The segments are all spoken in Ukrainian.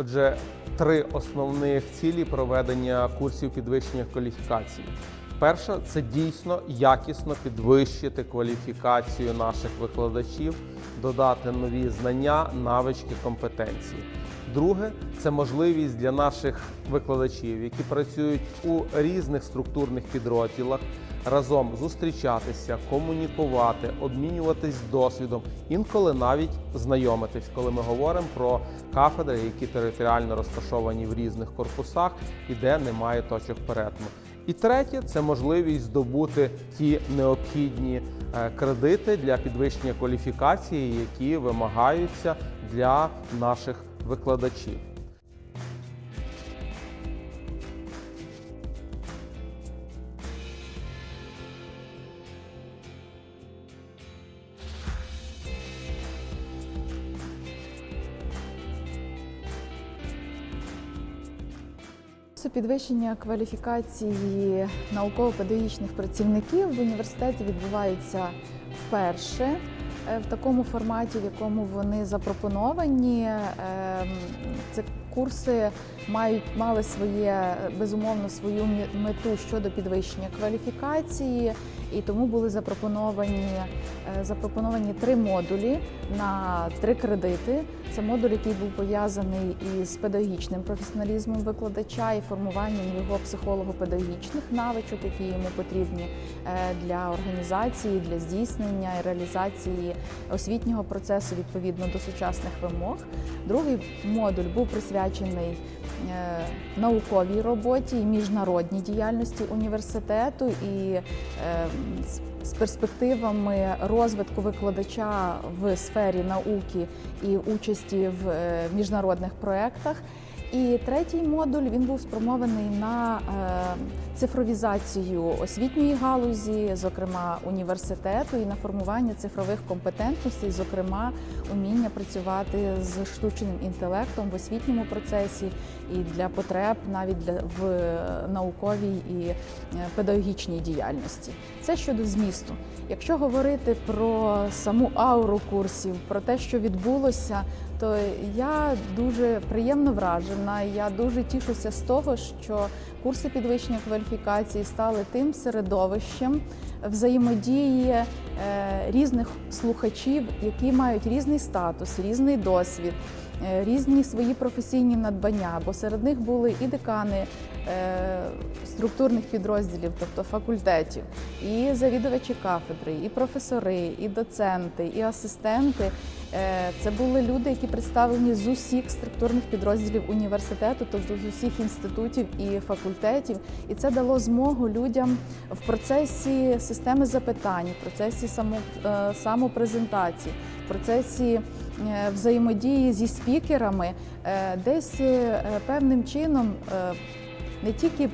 Отже, три основних цілі проведення курсів підвищення кваліфікації. Перша це дійсно якісно підвищити кваліфікацію наших викладачів, додати нові знання, навички, компетенції. Друге це можливість для наших викладачів, які працюють у різних структурних підрозділах, разом зустрічатися, комунікувати, обмінюватись досвідом, інколи навіть знайомитись, коли ми говоримо про кафедри, які територіально розташовані в різних корпусах і де немає точок перетину. І третє це можливість здобути ті необхідні е, кредити для підвищення кваліфікації, які вимагаються для наших викладачів. Підвищення кваліфікації науково-педагогічних працівників в університеті відбуваються вперше в такому форматі, в якому вони запропоновані. Ем, Це курси мають мали своє безумовно свою мету щодо підвищення кваліфікації, і тому були запропоновані, е, запропоновані три модулі на три кредити. Це модуль, який був пов'язаний із педагогічним професіоналізмом викладача і формуванням його психолого-педагогічних навичок, які йому потрібні е, для організації, для здійснення і реалізації освітнього процесу відповідно до сучасних вимог. Другий модуль був присвячений е, науковій роботі і міжнародній діяльності університету і е, з- перспективами розвитку викладача в сфері науки і участі в е, міжнародних проєктах. І третій модуль він був спрямований на цифровізацію освітньої галузі, зокрема університету, і на формування цифрових компетентностей, зокрема уміння працювати з штучним інтелектом в освітньому процесі і для потреб навіть для в е, науковій і е, педагогічній діяльності. Це щодо змісту. Якщо говорити про саму ауру курсів, про те, що відбулося, то я дуже приємно вражена. Я дуже тішуся з того, що курси підвищення кваліфікації стали тим середовищем взаємодії е, різних слухачів, які мають різний статус, різний досвід. е, Різні свої професійні надбання, бо серед них були і декани е, структурних підрозділів, тобто факультетів, і завідувачі кафедри, і професори, і доценти, і асистенти. Е, Це були люди, які представлені з усіх структурних підрозділів університету, тобто з усіх інститутів і факультетів. І це дало змогу людям в процесі системи запитань, в процесі е, самопрезентації, в процесі е, взаємодії зі спікерами, десь певним чином не тільки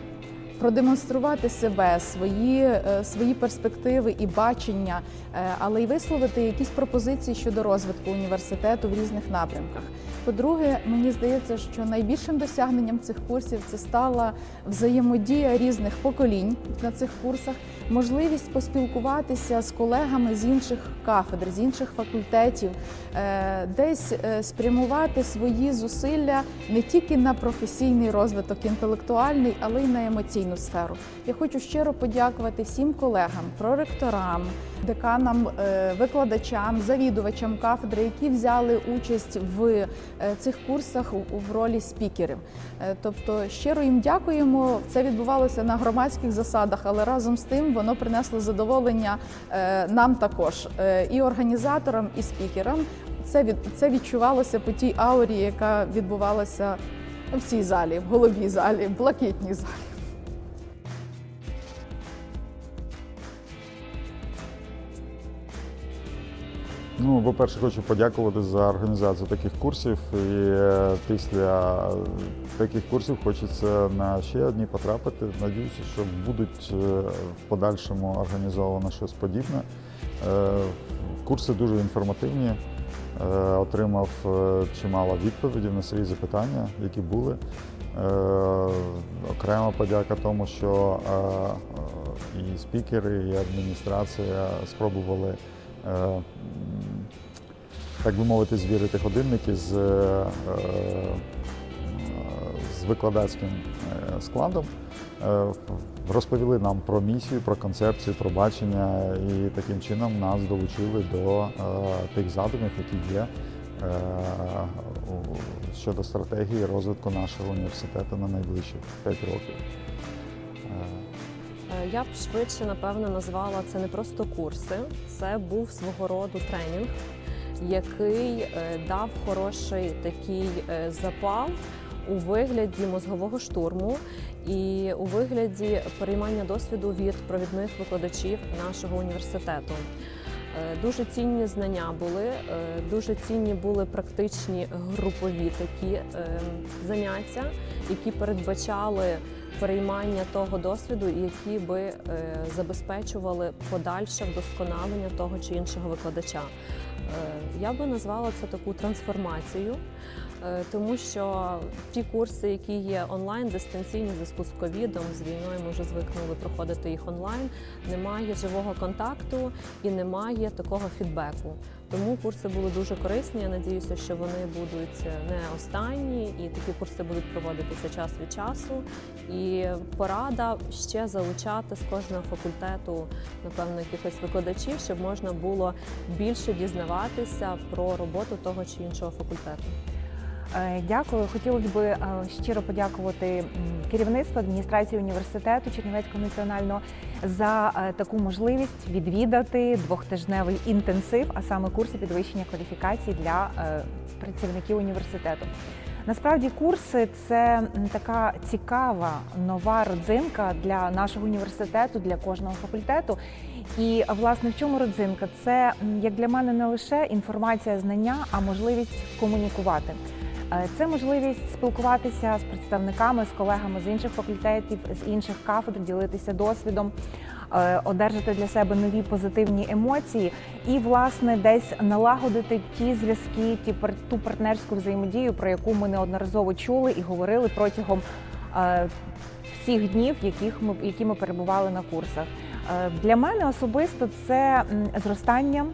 продемонструвати себе, свої, е, свої перспективи і бачення, е, але й висловити якісь пропозиції щодо розвитку університету в різних напрямках. По-друге, мені здається, що найбільшим досягненням цих курсів це стала взаємодія різних поколінь на цих курсах, можливість поспілкуватися з колегами з інших кафедр, з інших факультетів, е, десь спрямувати свої зусилля не тільки на професійний розвиток інтелектуальний, але й на емоційну сферу. Я хочу щиро подякувати всім колегам, проректорам, деканам, е, викладачам, завідувачам кафедри, які взяли участь в е, цих курсах в ролі спікерів. Е, Тобто щиро їм дякуємо. Це відбувалося на громадських засадах, але разом з тим воно принесло задоволення нам також і організаторам, і спікерам. Це від це відчувалося по тій аурі, яка відбувалася в цій залі, в головній залі, в блакитній залі. Ну, по-перше, хочу подякувати за організацію таких курсів. І е, після таких курсів хочеться на ще одні потрапити. Надіюся, що будуть е, в подальшому організовано щось подібне. Е, Курси дуже інформативні. Отримав чимало відповідей на свої запитання, які були. Окрема подяка тому, що і спікери, і адміністрація спробували так би мовити, звірити годинники з е, з викладацьким е, складом, е, розповіли нам про місію, про концепцію, про бачення, і таким чином нас долучили до е, тих задумів, які є е, щодо стратегії розвитку нашого університету на найближчі 5 років. Е, Я б швидше напевно назвала це не просто курси, це був свого роду тренінг, який е, дав хороший такий е, запал у вигляді мозгового штурму і у вигляді переймання досвіду від провідних викладачів нашого університету. Дуже цінні знання були, дуже цінні були практичні групові такі е, заняття, які передбачали переймання того досвіду, які би е, забезпечували подальше вдосконалення того чи іншого викладача. Е, Я би назвала це таку трансформацію, е, тому що ті курси, які є онлайн, дистанційні в зв'язку з ковідом, з війною, ми вже звикнули проходити їх онлайн. Немає живого контакту і немає такого фідбеку. Тому курси були дуже корисні. Я надіюся, що вони будуть не останні, і такі курси будуть проводитися час від часу. І порада ще залучати з кожного факультету, напевно, якихось викладачів, щоб можна було більше дізнаватися про роботу того чи іншого факультету. Е, Дякую. Хотілося б е, щиро подякувати керівництву адміністрації університету Чернівецького національного за е, таку можливість відвідати двохтижневий інтенсив, а саме курси підвищення кваліфікації для працівників університету. Насправді курси це така цікава нова родзинка для нашого університету, для кожного факультету. І власне в чому родзинка? Це як для мене не лише інформація, знання, а можливість комунікувати. Е, Це можливість спілкуватися з представниками, з колегами з інших факультетів, з інших кафедр, ділитися досвідом, е, одержати для себе нові позитивні емоції і, власне, десь налагодити ті зв'язки, ті ту партнерську взаємодію, про яку ми неодноразово чули і говорили протягом е, всіх днів, яких ми які ми перебували на курсах. Для мене особисто це зростання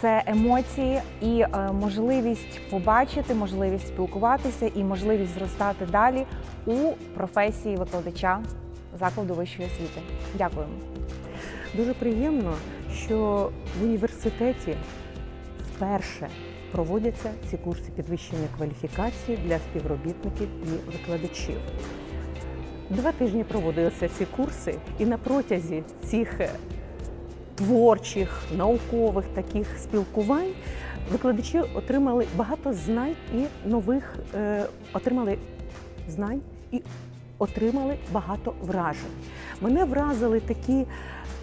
це емоції і е, можливість побачити, можливість спілкуватися і можливість зростати далі у професії викладача закладу вищої освіти. Дякуємо. Дуже приємно, що в університеті вперше проводяться ці курси підвищення кваліфікації для співробітників і викладачів. Два тижні проводилися ці курси, і на протязі цих творчих, наукових таких спілкувань викладачі отримали багато знань і нових е, отримали знань і отримали багато вражень. Мене вразили такі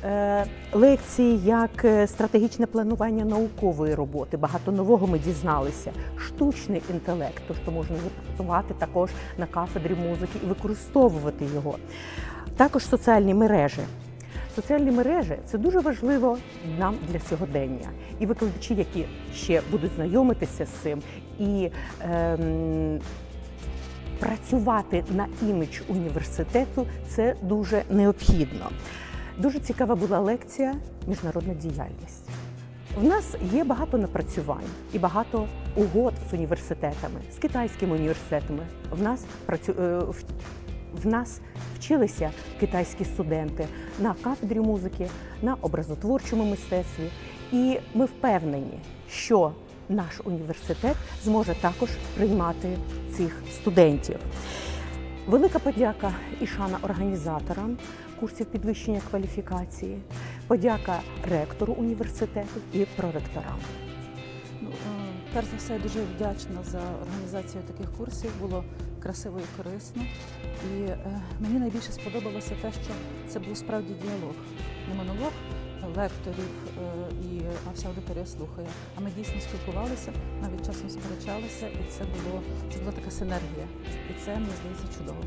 е, лекції, як е, стратегічне планування наукової роботи. Багато нового ми дізналися. Штучний інтелект, то що можна запрацювати також на кафедрі музики і використовувати його. Також соціальні мережі. Соціальні мережі це дуже важливо нам для сьогодення. І викладачі, які ще будуть знайомитися з цим, і ем, працювати на імідж університету це дуже необхідно. Дуже цікава була лекція Міжнародна діяльність. В нас є багато напрацювань і багато угод з університетами, з китайськими університетами. В нас працю... в- нас вчилися китайські студенти на кафедрі музики, на образотворчому мистецтві. І ми впевнені, що наш університет зможе також приймати цих студентів. Велика подяка і шана організаторам курсів підвищення кваліфікації, подяка ректору університету і проректорам. Ну, перш за все, дуже вдячна за організацію таких курсів. Було красиво і корисно. І е, мені найбільше сподобалося те, що це був справді діалог, не монолог лекторів е, і а вся аудиторія слухає. А ми дійсно спілкувалися, навіть часом сперечалися, і це було це була така синергія. І це мені здається чудово.